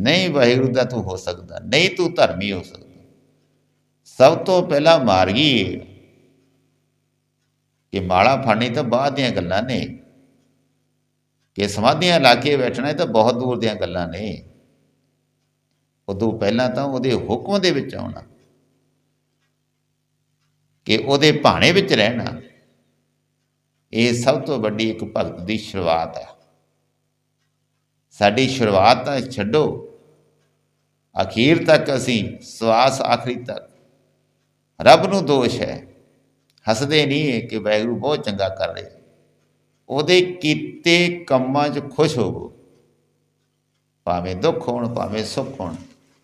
ਨਹੀਂ ਵਾਹਿਗੁਰੂ ਦਾ ਤੂੰ ਹੋ ਸਕਦਾ ਨਹੀਂ ਤੂੰ ਧਰਮੀ ਹੋ ਸਕਦਾ। ਸਭ ਤੋਂ ਪਹਿਲਾਂ ਮਾਰਗੀ ਕਿ ਮਾਲਾ ਫੜਨੀ ਤਾਂ ਬਾਅਦ ਦੀਆਂ ਗੱਲਾਂ ਨੇ। ਕਿ ਸਮਾਧੀਆਂ ਲਾ ਕੇ ਬੈਠਣਾ ਇਹ ਤਾਂ ਬਹੁਤ ਦੂਰ ਦੀਆਂ ਗੱਲਾਂ ਨੇ। ਉਦੋਂ ਪਹਿਲਾਂ ਤਾਂ ਉਹਦੇ ਹੁਕਮ ਦੇ ਵਿੱਚ ਆਉਣਾ। ਕਿ ਉਹਦੇ ਭਾਣੇ ਵਿੱਚ ਰਹਿਣਾ। ਇਹ ਸਭ ਤੋਂ ਵੱਡੀ ਇੱਕ ਭਗਤ ਦੀ ਸ਼ੁਰੂਆਤ ਹੈ। ਸਾਡੀ ਸ਼ੁਰੂਆਤ ਤਾਂ ਛੱਡੋ। ਅਖੀਰ ਤੱਕ ਅਸੀਂ ਸਵਾਸ ਆਖਰੀ ਤੱਕ। ਰੱਬ ਨੂੰ ਦੋਸ਼ ਹੈ। ਹੱਸਦੇ ਨਹੀਂ ਹੈ ਕਿ ਵਾਹਿਗੁਰੂ ਬਹੁਤ ਚੰਗਾ ਕਰ ਰਿਹਾ। ਉਹਦੇ ਕੀਤੇ ਕੰਮਾਂ 'ਚ ਖੁਸ਼ ਹੋਵੋ। ਭਾਵੇਂ ਦੁੱਖ ਹੋਣ, ਭਾਵੇਂ ਸੁੱਖ ਹੋਣ।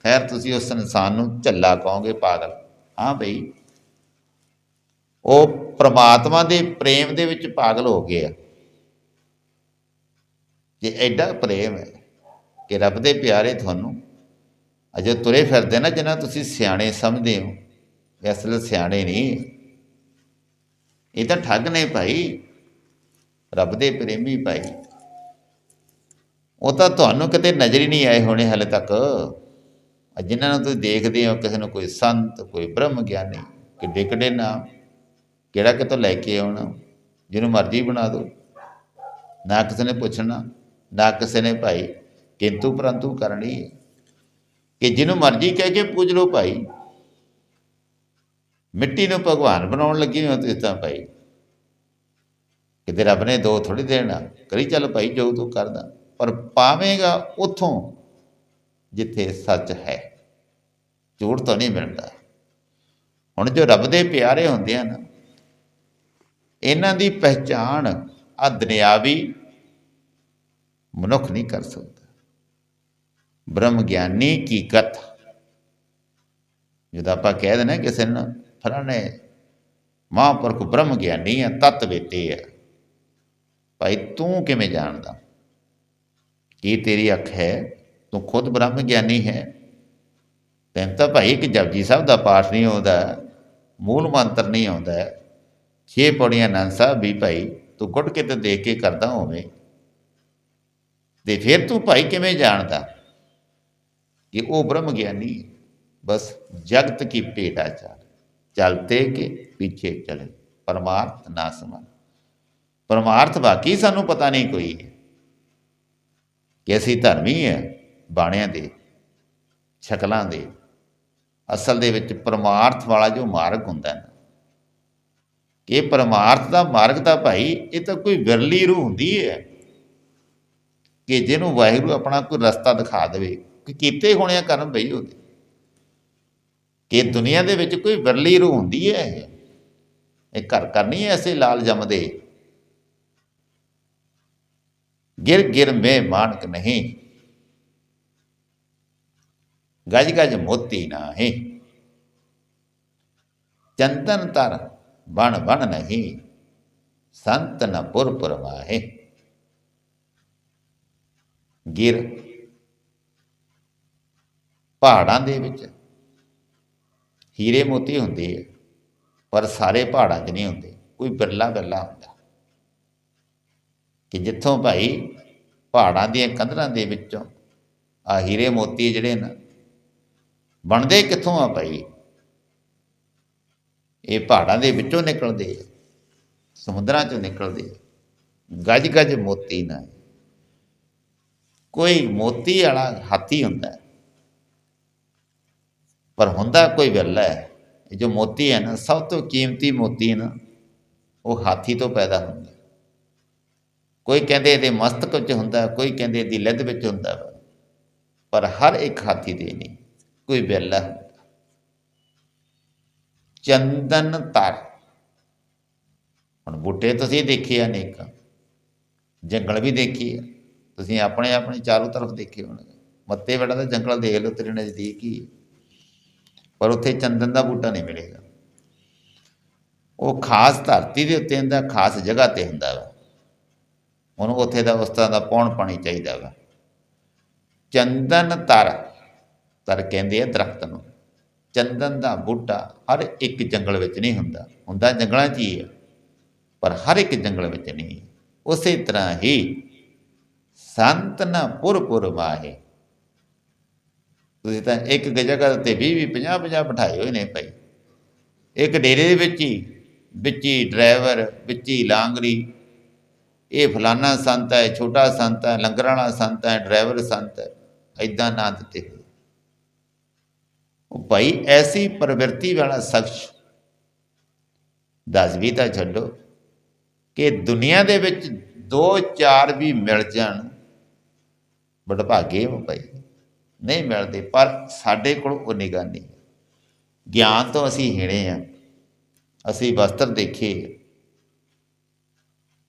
ਖੈਰ, ਤੁਸੀਂ ਉਸ ਇਨਸਾਨ ਨੂੰ ਝੱਲਾ ਕਹੋਗੇ, ਪਾਗਲ। ਹਾਂ ਬਈ। ਉਹ ਪ੍ਰਮਾਤਮਾ ਦੇ ਪ੍ਰੇਮ ਦੇ ਵਿੱਚ ਪਾਗਲ ਹੋ ਗਿਆ। ਜੇ ਐਡਾ ਪ੍ਰੇਮ ਹੈ ਕਿ ਰੱਬ ਦੇ ਪਿਆਰੇ ਤੁਹਾਨੂੰ ਅਜੇ ਤੁਰੇ ਫਿਰਦੇ ਨਾ ਜਿਹਨਾਂ ਤੁਸੀਂ ਸਿਆਣੇ ਸਮਝਦੇ ਹੋ। ਇਹ ਅਸਲ ਸਿਆਣੇ ਨਹੀਂ ਇਹ ਤਾਂ ਠੱਗ ਨੇ ਭਾਈ। ਰੱਬ ਦੇ ਪ੍ਰੇਮੀ ਭਾਈ। ਉਹ ਤਾਂ ਤੁਹਾਨੂੰ ਕਿਤੇ ਨਜ਼ਰ ਹੀ ਨਹੀਂ ਆਏ ਹੋਣੇ ਹਲੇ ਤੱਕ। ਆ ਜਿਨ੍ਹਾਂ ਨੂੰ ਤੁਸੀਂ ਦੇਖਦੇ ਹੋ, ਕਿਸੇ ਨੂੰ ਕੋਈ ਸੰਤ, ਕੋਈ ਬ੍ਰਹਮ ਗਿਆਨੀ, ਕਿੱਡੇ ਕਿੱਡੇ ਨਾਮ, ਕਿਹੜਾ ਕਿਤੋਂ ਲੈ ਕੇ ਆਉਣਾ, ਜਿਹਨੂੰ ਮਰਜ਼ੀ ਬਣਾ ਦਿਓ। ਨਾ ਕਿਸੇ ਨੇ ਪੁੱਛਣਾ, ਨਾ ਕਿਸੇ ਨੇ ਭਾਈ, ਕਿੰਤੂ ਪਰੰਤੂ ਕਰਨੀ। ਹੈ ਕਿ ਜਿਹਨੂੰ ਮਰਜ਼ੀ ਕਹਿ ਕੇ ਪੂਜ ਲਓ ਭਾਈ। ਮਿੱਟੀ ਨੂੰ ਭਗਵਾਨ ਬਣਾਉਣ ਲੱਗੇ ਹੋ ਤੁਸੀਂ ਤਾਂ ਭਾਈ। ਕਿਤੇ ਰੱਬ ਨੇ ਦੋ ਥੋੜੀ ਦੇਣਾ, ਕਰੀ ਚੱਲ ਭਾਈ ਜੋ ਤੂੰ ਕਰਦਾ, ਪਰ ਪਾਵੇਂਗਾ ਉਥੋਂ ਜਿੱਥੇ ਸੱਚ ਹੈ। ਝੂਠ ਤਾਂ ਨਹੀਂ ਮਿਲਦਾ। ਹੁਣ ਜੋ ਰੱਬ ਦੇ ਪਿਆਰੇ ਹੁੰਦੇ ਆ ਨਾ ਇਹਨਾਂ ਦੀ ਪਹਿਚਾਣ ਆ ਦੁਨਿਆਵੀ ਮਨੁੱਖ ਨਹੀਂ ਕਰ ਸਕਦਾ। ਬ੍ਰਹਮ ਗਿਆਨੀ ਕੀ ਕਥ? ਜਦੋਂ ਆਪਾਂ ਕਹਿ ਦਿੰਦੇ ਕਿਸੇ ਨੂੰ ਫਲਾਣੇ ਮਹਾਂਪੁਰਖ ਬ੍ਰਹਮ ਗਿਆਨੀ ਆ, ਤਤ ਵੇਤੇ ਆ। ਭਾਈ ਤੂੰ ਕਿਵੇਂ ਜਾਣਦਾ? ਕੀ ਤੇਰੀ ਅੱਖ ਹੈ? ਤੂੰ ਖੁਦ ਬ੍ਰਹਮ ਗਿਆਨੀ ਹੈ? ਤੈਨੂੰ ਤਾਂ ਭਾਈ ਇੱਕ ਜਪਜੀ ਸਾਹਿਬ ਦਾ ਪਾਠ ਨਹੀਂ ਆਉਂਦਾ, ਮੂਲ ਮੰਤਰ ਨਹੀਂ ਆਉਂਦਾ। ਛੇ ਪੌੜੀਆਂ ਨੰਦ ਸਾਹਿਬ ਵੀ ਭਾਈ ਤੂੰ ਗੁੱਟ ਕੇ ਤੇ ਦੇਖ ਕੇ ਕਰਦਾ ਹੋਵੇਂ। ਤੇ ਫਿਰ ਤੂੰ ਭਾਈ ਕਿਵੇਂ ਜਾਣਦਾ? ਕਿ ਉਹ ਬ੍ਰਹਮ ਗਿਆਨੀ ਹੈ ਬਸ ਜਗਤ ਕੀ ਭੇਟਾ ਚਾਲ, ਚਲਤੇ ਕੇ ਪਿੱਛੇ ਚਲੇ, ਪਰਮਾਰਥ ਨਾ ਸਮਨ। ਪਰਮਾਰਥ ਬਾਕੀ ਸਾਨੂੰ ਪਤਾ ਨਹੀਂ ਕੋਈ ਹੈ ਕਿ ਅਸੀਂ ਧਰਮੀ ਹੈ, ਬਾਣਿਆਂ ਦੇ, ਸ਼ਕਲਾਂ ਦੇ। ਅਸਲ ਦੇ ਵਿੱਚ ਪਰਮਾਰਥ ਵਾਲਾ ਜੋ ਮਾਰਗ ਹੁੰਦਾ ਨਾ, ਕਿ ਪਰਮਾਰਥ ਦਾ ਮਾਰਗ ਤਾਂ ਭਾਈ ਇਹ ਤਾਂ ਕੋਈ ਵਿਰਲੀ ਰੂਹ ਹੁੰਦੀ ਹੈ, ਕਿ ਜਿਹਨੂੰ ਵਾਹਿਗੁਰੂ ਆਪਣਾ ਕੋਈ ਰਸਤਾ ਦਿਖਾ ਦੇਵੇ। ਕੀਤੇ ਹੋਣੇ ਆ ਕਰਮ ਬਈ ਉਹਦੇ। ਕਿ ਦੁਨੀਆ ਦੇ ਵਿੱਚ ਕੋਈ ਵਿਰਲੀ ਰੂਹ ਹੁੰਦੀ ਹੈ ਇਹ? ਇਹ ਘਰ ਕਰਨੀ ਐ ਐਸੇ ਲਾਲ ਜੰਮਦੇ। ਗਿਰ ਗਿਰ ਮੇ ਮਾਨਕ ਨਹੀਂ। ਗਜ ਗਜ ਮੋਤੀ ਨਾਹੀ। ਚੰਦਨ ਤਰ ਬਣ ਬਣ ਨਹੀਂ। ਸੰਤ ਨ ਪੁਰ ਪੁਰ ਵਾਹੇ। ਗਿਰ ਪਹਾੜਾਂ ਦੇ ਵਿੱਚ। ਹੀਰੇ ਮੋਤੀ ਹੁੰਦੇ ਆ, ਪਰ ਸਾਰੇ ਪਹਾੜਾਂ 'ਚ ਨਹੀਂ ਹੁੰਦੇ। ਕੋਈ ਬਿਰਲਾ ਬਿਰਲਾ ਹੁੰਦਾ। ਕਿ ਜਿੱਥੋਂ ਭਾਈ ਪਹਾੜਾਂ ਦੀਆਂ ਕੰਧਰਾਂ ਦੇ ਵਿੱਚੋਂ ਆ ਹੀਰੇ ਮੋਤੀ ਜਿਹੜੇ ਨਾ, ਬਣਦੇ ਕਿੱਥੋਂ ਆ ਭਾਈ? ਇਹ ਪਹਾੜਾਂ ਦੇ ਵਿੱਚੋਂ ਨਿਕਲਦੇ ਆ, ਸਮੁੰਦਰਾਂ 'ਚੋਂ ਨਿਕਲਦੇ ਆ। ਗੱਜ ਗੱਜ ਮੋਤੀ ਨਾ। ਕੋਈ ਮੋਤੀ ਵਾਲਾ ਹਾਥੀ ਹੁੰਦਾ। ਪਰ ਹੁੰਦਾ ਕੋਈ ਵਿਰਲਾ ਹੈ, ਇਹ ਜੋ ਮੋਤੀ ਹੈ ਨਾ, ਸਭ ਤੋਂ ਕੀਮਤੀ ਮੋਤੀ ਨਾ, ਉਹ ਹਾਥੀ ਤੋਂ ਪੈਦਾ ਹੁੰਦਾ ਕੋਈ ਕਹਿੰਦੇ ਇਹਦੇ ਮਸਤਕ ਵਿੱਚ ਹੁੰਦਾ, ਕੋਈ ਕਹਿੰਦੇ ਇਹਦੀ ਲਿੱਦ ਵਿੱਚ ਹੁੰਦਾ ਵਾ। ਪਰ ਹਰ ਇੱਕ ਹਾਥੀ ਦੇ ਨਹੀਂ, ਕੋਈ ਵਿਰਲਾ ਹੁੰਦਾ। ਚੰਦਨ ਤਰ ਹੁਣ ਬੂਟੇ ਤੁਸੀਂ ਦੇਖੇ ਆ ਅਨੇਕ, ਜੰਗਲ ਵੀ ਦੇਖੀ ਆ, ਤੁਸੀਂ ਆਪਣੇ ਆਪਣੇ ਚਾਰੋਂ ਤਰਫ ਦੇਖੇ ਹੋਣਗੇ। ਮੱਤੇ ਵੜਾ ਦਾ ਜੰਗਲ ਦੇਖ ਲਓ, ਤੇਰੇ ਨਜ਼ਦੀਕ ਹੀ ਪਰ ਉੱਥੇ ਚੰਦਨ ਦਾ ਬੂਟਾ ਨਹੀਂ ਮਿਲੇਗਾ। ਉਹ ਖਾਸ ਧਰਤੀ ਦੇ ਉੱਤੇ ਹੁੰਦਾ, ਖਾਸ ਜਗ੍ਹਾ ਤੇ ਹੁੰਦਾ ਵਾ। ਉਹਨੂੰ ਉੱਥੇ ਦਾ ਉਸ ਤਰ੍ਹਾਂ ਦਾ ਪੌਣ ਪਾਣੀ ਚਾਹੀਦਾ ਵਾ। ਚੰਦਨ ਤਰ ਤਰ ਕਹਿੰਦੇ ਆ ਦਰਖਤ ਨੂੰ। ਚੰਦਨ ਦਾ ਬੂਟਾ ਹਰ ਇੱਕ ਜੰਗਲ ਵਿੱਚ ਨਹੀਂ ਹੁੰਦਾ। ਹੁੰਦਾ ਜੰਗਲਾਂ 'ਚ ਹੀ ਹੈ ਪਰ ਹਰ ਇੱਕ ਜੰਗਲ ਵਿੱਚ ਨਹੀਂ। ਉਸੇ ਤਰ੍ਹਾਂ ਹੀ ਸੰਤ ਨਾ ਪੁਰ ਤੁਸੀਂ ਤਾਂ ਇੱਕ ਜਗ੍ਹਾ ਤੇ 20 20 50 50 ਬਿਠਾਏ ਹੋਏ ਨੇ ਭਾਈ। ਇੱਕ ਡੇਰੇ ਦੇ ਵਿੱਚ ਹੀ ਵਿੱਚ ਹੀ ਡਰਾਈਵਰ, ਵਿੱਚ ਹੀ ਲਾਂਗਰੀ। ਇਹ ਫਲਾਨਾ ਸੰਤ ਹੈ, ਛੋਟਾ ਸੰਤ ਹੈ, ਲੰਗਰ ਵਾਲਾ ਸੰਤ ਹੈ, ਡਰਾਈਵਰ ਸੰਤ ਹੈ ਐਦਾਂ ਨਾ ਦਿੱਤੇ ਹੋਏ। ਉਹ ਭਾਈ ਐਸੀ ਪ੍ਰਵਿਰਤੀ ਵਾਲਾ ਸ਼ਖਸ, ਦਸ ਵੀ ਤਾਂ ਛੱਡੋ ਕਿ ਦੁਨੀਆ ਦੇ ਵਿੱਚ ਦੋ ਚਾਰ ਵੀ ਮਿਲ ਜਾਣ ਬੜਭਾਗੇ ਹੋ ਭਾਈ। ਨਹੀਂ ਮਿਲਦੇ, ਪਰ ਸਾਡੇ ਕੋਲ ਉਹ ਨਿਗਾਹ ਨਹੀਂ ਗਿਆਨ ਤੋਂ ਅਸੀਂ ਹੀਣੇ ਆ ਅਸੀਂ ਵਸਤਰ ਦੇਖੇ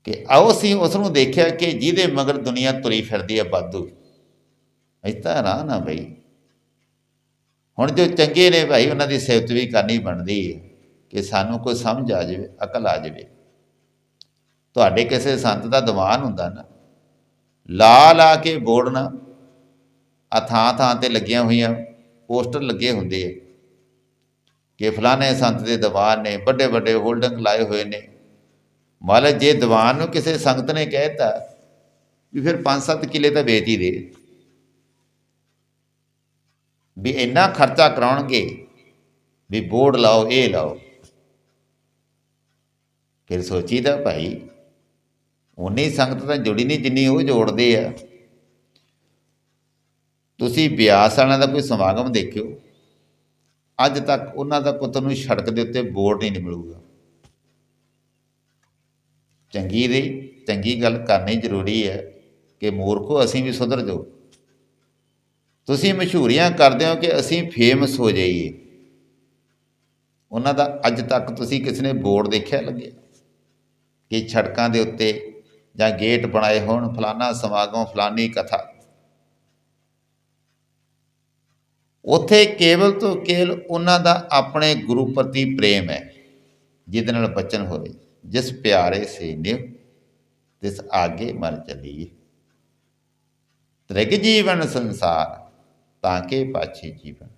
ਕਿ ਆਓ ਅਸੀਂ ਉਸ ਨੂੰ ਦੇਖਿਆ ਕਿ ਜਿਹਦੇ ਮਗਰ ਦੁਨੀਆ ਤੁਰੀ ਫਿਰਦੀ ਹੈ ਬਾਦੂ ਇਤਾਂ ਰਾਹ ਨਾ ਬਈ। ਹੁਣ ਜੋ ਚੰਗੇ ਨੇ ਭਾਈ, ਉਹਨਾਂ ਦੀ ਸਿਫਤ ਵੀ ਕਰਨੀ ਬਣਦੀ ਹੈ ਕਿ ਸਾਨੂੰ ਕੋਈ ਸਮਝ ਆ ਜਾਵੇ, ਅਕਲ ਆ ਜਾਵੇ। ਤੁਹਾਡੇ ਕਿਸੇ ਸੰਤ ਦਾ ਦੀਵਾਨ ਹੁੰਦਾ ਨਾ ਲਾ ਲਾ ਕੇ ਬੋੜਨਾ ਆ ਥਾਂ ਥਾਂ ਤੇ ਲੱਗੀਆਂ ਹੋਈਆਂ ਪੋਸਟਰ ਲੱਗੇ ਹੁੰਦੇ ਆ। ਕਿ ਫਲਾਣੇ ਸੰਤ ਦੇ ਦੀਵਾਨ ਨੇ, ਵੱਡੇ ਵੱਡੇ ਹੋਲਡਿੰਗ ਲਾਏ ਹੋਏ ਨੇ। ਮਾਲੇ ਜੇ ਦੀਵਾਨ ਨੂੰ ਕਿਸੇ ਸੰਗਤ ਨੇ ਕਹਿਤਾ ਵੀ ਫਿਰ 5-7 ਕਿੱਲੇ ਤਾਂ ਵੇਚ ਹੀ ਦੇ। ਵੀ ਇੰਨਾ ਖਰਚਾ ਕਰਾਉਣਗੇ, ਵੀ ਬੋਰਡ ਲਾਓ, ਇਹ ਲਾਓ। ਫਿਰ ਸੋਚੀਦਾ ਭਾਈ ਉਨੀ ਸੰਗਤ ਤਾਂ ਜੁੜੀ ਨਹੀਂ ਜਿੰਨੀ ਉਹ ਜੋੜਦੇ ਆ। ਤੁਸੀਂ ਬਿਆਸ ਵਾਲਿਆਂ ਦਾ ਕੋਈ ਸਮਾਗਮ ਦੇਖਿਓ, ਅੱਜ ਤੱਕ ਉਹਨਾਂ ਦਾ ਪੁੱਤ ਨੂੰ ਸੜਕ ਦੇ ਉੱਤੇ ਬੋਰਡ ਨਹੀਂ ਮਿਲੂਗਾ। ਚੰਗੀ ਦੀ, ਚੰਗੀ ਗੱਲ ਕਰਨੀ ਜ਼ਰੂਰੀ ਹੈ ਕਿ ਮੂਰਖੋ ਅਸੀਂ ਵੀ ਸੁਧਰ ਜਾਓ। ਤੁਸੀਂ ਮਸ਼ਹੂਰੀਆਂ ਕਰਦੇ ਹੋ ਕਿ ਅਸੀਂ ਫੇਮਸ ਹੋ ਜਾਈਏ। ਉਹਨਾਂ ਦਾ ਅੱਜ ਤੱਕ ਤੁਸੀਂ ਕਿਸ ਨੇ ਬੋਰਡ ਦੇਖਿਆ ਲੱਗਿਆ? ਕਿ ਸੜਕਾਂ ਦੇ ਉੱਤੇ ਜਾਂ ਗੇਟ ਬਣਾਏ ਹੋਣ, ਫਲਾਨਾ ਸਮਾਗਮ, ਫਲਾਨੀ ਕਥਾ ਉਥੇ ਕੇਵਲ ਤੋਂ ਕੇਵਲ ਉਹਨਾਂ ਦਾ ਆਪਣੇ ਗੁਰੂ ਪ੍ਰਤੀ ਪ੍ਰੇਮ ਹੈ, ਜਿਹਦੇ ਨਾਲ ਬਚਨ ਹੋਵੇ। ਜਿਸ ਪਿਆਰੇ ਸੇ ਨਿਵ, ਤਿਸ ਆਗੇ ਮਰ ਚਲੀਏ। ਤ੍ਰਿਗ ਜੀਵਨ ਸੰਸਾਰ, ਤਾਂ ਕਿ ਪਾਛੇ ਜੀਵਨ।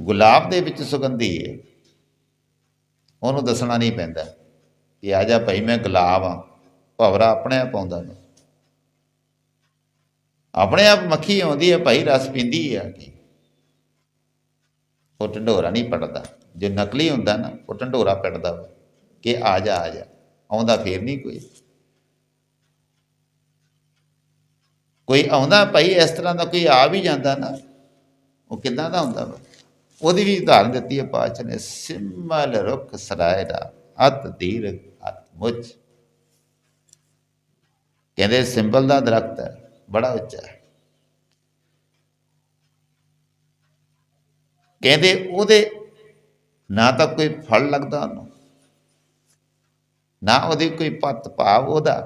ਗੁਲਾਬ ਦੇ ਵਿੱਚ ਸੁਗੰਧੀ ਹੈ ਉਹਨੂੰ ਦੱਸਣਾ ਨਹੀਂ ਪੈਂਦਾ ਕਿ ਆ ਜਾ ਭਾਈ ਮੈਂ ਗੁਲਾਬ ਆ ਭਵਰਾ ਆਪਣੇ ਆਪ ਆਉਂਦਾ ਨੇ ਆਪਣੇ ਆਪ ਮੱਖੀ ਆਉਂਦੀ ਹੈ, ਭਾਈ ਰਸ ਪੀਂਦੀ ਹੈ ਕਿ? ਉਹ ਢੰਡੋਰਾ ਨਹੀਂ ਪੜਦਾ। ਜੇ ਨਕਲੀ ਹੁੰਦਾ ਨਾ, ਉਹ ਢੰਡੋਰਾ ਪਿੱਟਦਾ ਵਾ, ਕਿ ਆ ਜਾ ਆ ਜਾ। ਆਉਂਦਾ ਫੇਰ ਨਹੀਂ ਕੋਈ। ਕੋਈ ਆਉਂਦਾ ਭਾਈ, ਇਸ ਤਰ੍ਹਾਂ ਦਾ ਕੋਈ ਆ ਵੀ ਜਾਂਦਾ ਨਾ, ਉਹ ਕਿੱਦਾਂ ਦਾ ਹੁੰਦਾ ਵਾ? ਉਹਦੀ ਵੀ ਉਦਾਹਰਨ ਦਿੱਤੀ ਹੈ ਪਾਚ ਨੇ, ਸਿਮਲ ਰੁਖ ਸਰਾਏ ਦਾ, ਅਤ ਧੀਰ ਅਤ ਮੁਝ ਕਹਿੰਦੇ ਸਿੰਬਲ ਦਾ ਦਰਖਤ ਹੈ। ਬੜਾ ਉੱਚਾ। ਹੈ ਕਹਿੰਦੇ ਉਹਦੇ ਨਾ ਤਾਂ ਕੋਈ ਫਲ ਲੱਗਦਾ ਉਹਨੂੰ, ਨਾ ਉਹਦੀ ਕੋਈ ਪੱਤ ਭਾਵ ਉਹਦਾ।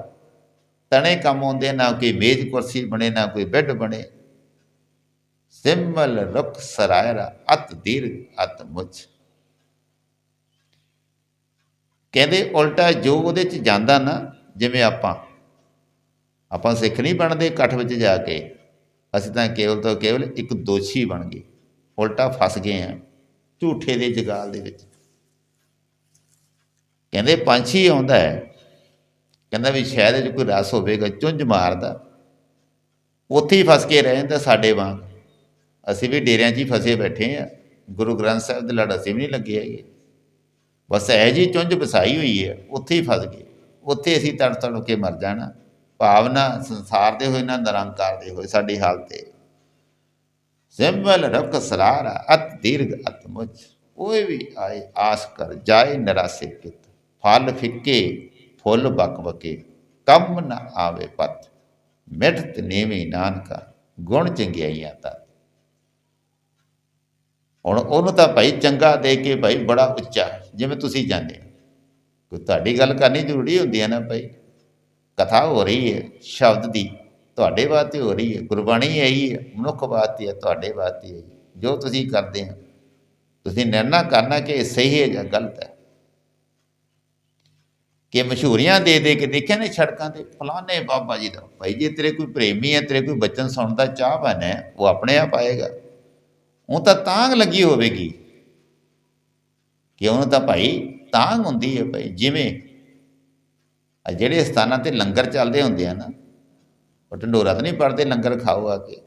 ਤਣੇ ਕੰਮ ਆਉਂਦੇ, ਨਾ ਕੋਈ ਮੇਜ਼ ਕੁਰਸੀ ਬਣੇ, ਨਾ ਕੋਈ ਬੈੱਡ ਬਣੇ। ਸਿਮਲ ਰੁਖ ਸਰਾਇਰਾ, ਅਤ ਦੀਰ ਅਤ ਮੁਝ ਕਹਿੰਦੇ ਉਲਟਾ ਜੋ ਉਹਦੇ ਚ ਜਾਂਦਾ ਨਾ, ਜਿਵੇਂ ਆਪਾਂ ਆਪਾਂ ਸਿੱਖ ਨਹੀਂ ਬਣਦੇ ਇਕੱਠ ਵਿੱਚ ਜਾ ਕੇ। ਅਸੀਂ ਤਾਂ ਕੇਵਲ ਤੋਂ ਕੇਵਲ ਇੱਕ ਦੋਸ਼ੀ ਬਣ ਗਏ। ਉਲਟਾ ਫਸ ਗਏ ਆ ਝੂਠੇ ਦੇ ਜਗਾਲ ਦੇ ਵਿੱਚ। ਕਹਿੰਦੇ ਪੰਛੀ ਆਉਂਦਾ ਹੈ। ਕਹਿੰਦਾ ਵੀ ਸ਼ਾਇਦ ਇਹ 'ਚ ਕੋਈ ਰਸ ਹੋਵੇਗਾ, ਚੁੰਝ ਮਾਰਦਾ। ਉੱਥੇ ਹੀ ਫਸ ਕੇ ਰਹਿ ਜਾਂਦਾ ਸਾਡੇ ਵਾਂਗ। ਅਸੀਂ ਵੀ ਡੇਰਿਆਂ 'ਚ ਹੀ ਫਸੇ ਬੈਠੇ ਆ ਗੁਰੂ ਗ੍ਰੰਥ ਸਾਹਿਬ ਦੇ ਲੜ ਅਸੀਂ ਵੀ ਨਹੀਂ ਲੱਗੇ ਹੈਗੇ। ਬਸ ਇਹ ਜੀ ਚੁੰਝ ਵਸਾਈ ਹੋਈ ਹੈ, ਉੱਥੇ ਹੀ ਫਸ ਗਏ। ਉੱਥੇ ਅਸੀਂ ਤੜ ਤੜ ਕੇ ਮਰ ਜਾਣਾ। ਭਾਵਨਾ ਸੰਸਾਰ ਦੇ ਹੋਏ ਨਾ ਨਿਰੰਕਾਰ ਦੇ ਹੋਏ ਸਾਡੀ ਹਾਲਤ ਹੈ ਸਿੰਬਲ ਰਕ ਸਰਾਰਾ, ਅਤ ਦੀਰਘ, ਅਤ ਮੁਝ ਕੋਈ ਵੀ ਆਏ, ਆਸ ਕਰ, ਜਾਏ ਨਿਰਾਸੇ ਕਿਤ। ਫਲ ਫਿੱਕੇ, ਫੁੱਲ ਬਕ ਬਕੇ। ਕੰਮ ਨ ਆਵੇ ਪਤ। ਮਿਠਤ ਨੇਵੀ ਨਾਨਕਾ, ਗੁਣ ਚੰਗਿਆਈਆਂ ਤਾਂ ਹੁਣ ਉਹਨੂੰ ਤਾਂ ਭਾਈ ਚੰਗਾ ਦੇ ਕੇ ਭਾਈ ਬੜਾ ਉੱਚਾ, ਜਿਵੇਂ ਤੁਸੀਂ ਜਾਣਦੇ ਹੋ। ਤੁਹਾਡੀ ਗੱਲ ਕਰਨੀ ਜ਼ਰੂਰੀ ਹੁੰਦੀ ਹੈ ਨਾ ਭਾਈ? ਕਥਾ ਹੋ ਰਹੀ ਹੈ, ਸ਼ਬਦ ਦੀ, ਤੁਹਾਡੇ ਵਾਸਤੇ ਹੋ ਰਹੀ ਹੈ, ਗੁਰਬਾਣੀ ਇਹੀ ਹੈ, ਮਨੁੱਖ ਵਾਸਤੇ ਹੈ, ਤੁਹਾਡੇ ਵਾਸਤੇ ਹੈ। ਜੋ ਤੁਸੀਂ ਕਰਦੇ ਹੋ, ਤੁਸੀਂ ਨਿਰਣਾ ਕਰਨਾ ਕਿ ਇਹ ਸਹੀ ਹੈ ਜਾਂ ਗਲਤ ਹੈ। ਕਿ ਮਸ਼ਹੂਰੀਆਂ ਦੇ ਦੇ ਕੇ ਦੇਖਿਆ ਨੇ ਸੜਕਾਂ ਤੇ, ਫਲਾਣੇ ਬਾਬਾ ਜੀ ਦਾ, ਭਾਈ ਜੇ, ਤੇਰੇ ਕੋਈ ਪ੍ਰੇਮੀ ਹੈ, ਤੇਰੇ ਕੋਈ ਬੱਚਨ ਸੁਣਦਾ ਚਾਹਵਾਨ ਹੈ, ਉਹ ਆਪਣੇ ਆਪ ਆਏਗਾ। ਉਹ ਤਾਂ ਤਾਂਗ ਲੱਗੀ ਹੋਵੇਗੀ। ਕਿ ਉਹਨੂੰ ਤਾਂ ਭਾਈ, ਤਾਂਗ ਹੁੰਦੀ ਹੈ ਭਾਈ, ਜਿਵੇਂ ਜਿਹੜੇ ਸਥਾਨਾਂ ਤੇ ਲੰਗਰ ਚੱਲਦੇ ਹੁੰਦੇ ਆ ਨਾ, ਉਹ ਢੰਡੋਰਾ ਤਾਂ ਨਹੀਂ ਪੜਦੇ, ਲੰਗਰ ਖਾਓ ਆ ਕੇ।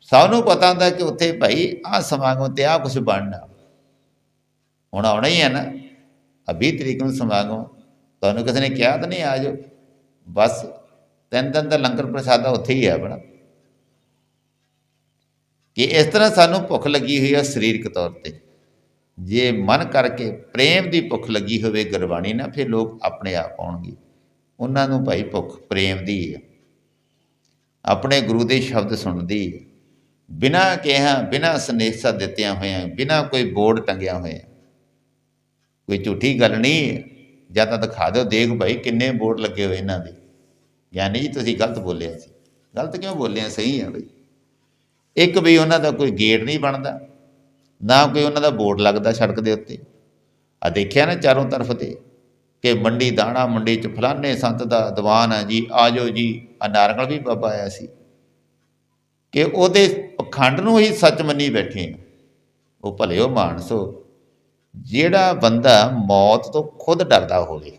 ਸਭ ਨੂੰ ਪਤਾ ਹੁੰਦਾ ਕਿ ਉੱਥੇ ਭਾਈ ਆਹ ਸਮਾਗਮ ਤੇ ਆਹ ਕੁਝ ਬਣਨਾ। ਹੁਣ ਆਉਣਾ ਹੀ ਹੈ ਨਾ ਆ 20 ਤਰੀਕ ਨੂੰ ਸਮਾਗਮ, ਤੁਹਾਨੂੰ ਕਿਸੇ ਨੇ ਕਿਹਾ ਤਾਂ ਨਹੀਂ, ਆ ਜਾਓ। ਬਸ ਤਿੰਨ ਦਿਨ ਦਾ ਲੰਗਰ ਪ੍ਰਸ਼ਾਦਾ ਉੱਥੇ ਹੀ ਹੈ ਆਪਣਾ। ਕਿ ਇਸ ਤਰ੍ਹਾਂ ਸਾਨੂੰ ਭੁੱਖ ਲੱਗੀ ਹੋਈ ਹੈ ਸਰੀਰਕ ਤੌਰ ਤੇ। ਜੇ ਮਨ ਕਰਕੇ ਪ੍ਰੇਮ ਦੀ ਭੁੱਖ ਲੱਗੀ ਹੋਵੇ, ਗੁਰਬਾਣੀ ਨਾਲ ਫਿਰ ਲੋਕ ਆਪਣੇ ਆਪ ਆਉਣਗੇ। ਉਹਨਾਂ ਨੂੰ ਭਾਈ ਭੁੱਖ ਪ੍ਰੇਮ ਦੀ ਹੈ ਆਪਣੇ ਗੁਰੂ ਦੇ ਸ਼ਬਦ ਸੁਣਦੀ ਹੈ ਬਿਨਾਂ ਕਿਹਾ, ਬਿਨਾਂ ਸੰਦੇਸ਼ਾ ਦਿੱਤਿਆਂ ਹੋਇਆਂ ਬਿਨਾਂ ਕੋਈ ਬੋਰਡ ਟੰਗਿਆ ਹੋਇਆ। ਕੋਈ ਝੂਠੀ ਗੱਲ ਨਹੀਂ ਜਾਂ ਤਾਂ ਦਿਖਾ ਦਿਓ, ਦੇਖ ਭਾਈ ਕਿੰਨੇ ਬੋਰਡ ਲੱਗੇ ਹੋਏ ਇਹਨਾਂ ਦੇ। ਗਿਆਨੀ ਜੀ, ਤੁਸੀਂ ਗਲਤ ਬੋਲਿਆ ਸੀ। ਗਲਤ ਕਿਉਂ ਬੋਲਿਆ? ਸਹੀ ਹੈ ਬਈ। ਇੱਕ ਵੀ ਉਹਨਾਂ ਦਾ ਕੋਈ ਗੇਟ ਨਹੀਂ ਬਣਦਾ। ਨਾ ਕੋਈ ਉਹਨਾਂ ਦਾ ਬੋਰਡ ਲੱਗਦਾ ਸੜਕ ਦੇ ਉੱਤੇ। ਆ ਦੇਖਿਆ ਨਾ ਚਾਰੋਂ ਤਰਫ ਤੇ ਕਿ ਮੰਡੀ ਦਾਣਾ, ਮੰਡੀ ਚ ਫਲਾਣੇ ਸੰਤ ਦਾ ਦੀਵਾਨ ਹੈ ਜੀ ਆਜੋ ਜੀ ਆ ਨਾਰਗਲ ਵੀ ਬਾਬਾ ਆਇਆ ਸੀ। ਕਿ ਉਹਦੇ ਪਖੰਡ ਨੂੰ ਹੀ ਸੱਚ ਮੰਨੀ ਬੈਠੇ ਆ। ਉਹ ਭਲਿਓ ਮਾਨਸੋ ਜਿਹੜਾ ਬੰਦਾ ਮੌਤ ਤੋਂ ਖੁਦ ਡਰਦਾ ਹੋਵੇ,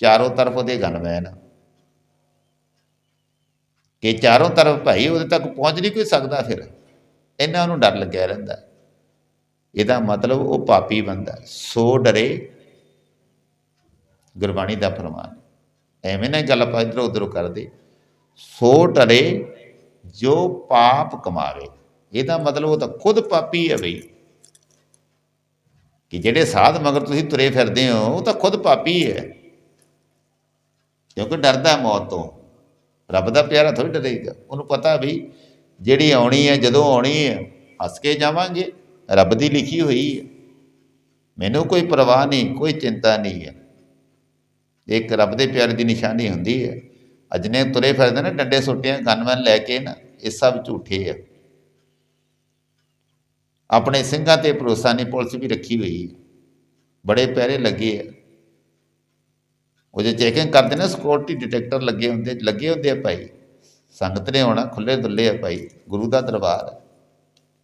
ਚਾਰੋਂ ਤਰਫ ਉਹਦੇ ਗਨਮੈਨ ਕਿ ਚਾਰੋਂ ਤਰਫ ਭਾਈ ਉਹਦੇ ਤੱਕ ਪਹੁੰਚ ਨਹੀਂ ਕੋਈ ਸਕਦਾ ਫਿਰ। ਇਹਨਾਂ ਨੂੰ ਡਰ ਲੱਗਿਆ ਰਹਿੰਦਾ। ਇਹਦਾ ਮਤਲਬ ਉਹ ਪਾਪੀ ਬੰਦਾ ਸੋ ਡਰੇ ਗੁਰਬਾਣੀ ਦਾ ਫਰਮਾਨ। ਐਵੇਂ ਨਾ ਗੱਲ ਆਪਾਂ ਇਧਰ ਉਧਰ ਕਰਦੇ। ਸੋ ਡਰੇ ਜੋ ਪਾਪ ਕਮਾਵੇ। ਇਹਦਾ ਮਤਲਬ ਉਹ ਤਾਂ ਖੁਦ ਪਾਪੀ ਹੈ ਬਈ। ਕਿ ਜਿਹੜੇ ਸਾਧ ਮਗਰ ਤੁਸੀਂ ਤੁਰੇ ਫਿਰਦੇ ਹੋ, ਉਹ ਤਾਂ ਖੁਦ ਪਾਪੀ ਹੈ। ਕਿਉਂਕਿ ਡਰਦਾ ਮੌਤ ਤੋਂ। ਰੱਬ ਦਾ ਪਿਆਰਾ ਥੋੜੀ ਡਰੇਗਾ। ਉਹਨੂੰ ਪਤਾ ਵੀ ਜਿਹੜੀ ਆਉਣੀ ਹੈ, ਜਦੋਂ ਆਉਣੀ ਹੈ, ਹੱਸ ਕੇ ਜਾਵਾਂਗੇ। ਰੱਬ ਦੀ ਲਿਖੀ ਹੋਈ ਹੈ। ਮੈਨੂੰ ਕੋਈ ਪਰਵਾਹ ਨਹੀਂ, ਕੋਈ ਚਿੰਤਾ ਨਹੀਂ ਹੈ। ਇੱਕ ਰੱਬ ਦੇ ਪਿਆਰੇ ਦੀ ਨਿਸ਼ਾਨੀ ਹੁੰਦੀ ਹੈ। ਅਜਨੇ ਤੁਰੇ ਫਿਰਦੇ ਨੇ, ਡੰਡੇ ਸੁੱਟਿਆਂ, ਗਨਮੈਨ ਲੈ ਕੇ ਨਾ, ਇਹ ਸਭ ਝੂਠੇ ਆ। ਆਪਣੇ ਸਿੰਘਾਂ ਤੇ ਭਰੋਸਾ ਨਹੀਂ, ਪੁਲਿਸ ਵੀ ਰੱਖੀ ਹੋਈ ਹੈ। ਬੜੇ ਪਹਿਰੇ ਲੱਗੇ ਆ। ਉਹ ਜੇ ਚੈਕਿੰਗ ਕਰਦੇ ਨੇ ਸਿਕਿਉਰਿਟੀ ਡਿਟੈਕਟਰ ਲੱਗੇ ਹੁੰਦੇ ਲੱਗੇ ਹੁੰਦੇ ਆ ਭਾਈ। ਸੰਗਤ ਨੇ ਆਉਣਾ ਖੁੱਲੇ ਦੁੱਲੇ ਆ ਭਾਈ, ਗੁਰੂ ਦਾ ਦਰਬਾਰ। ਹੈ।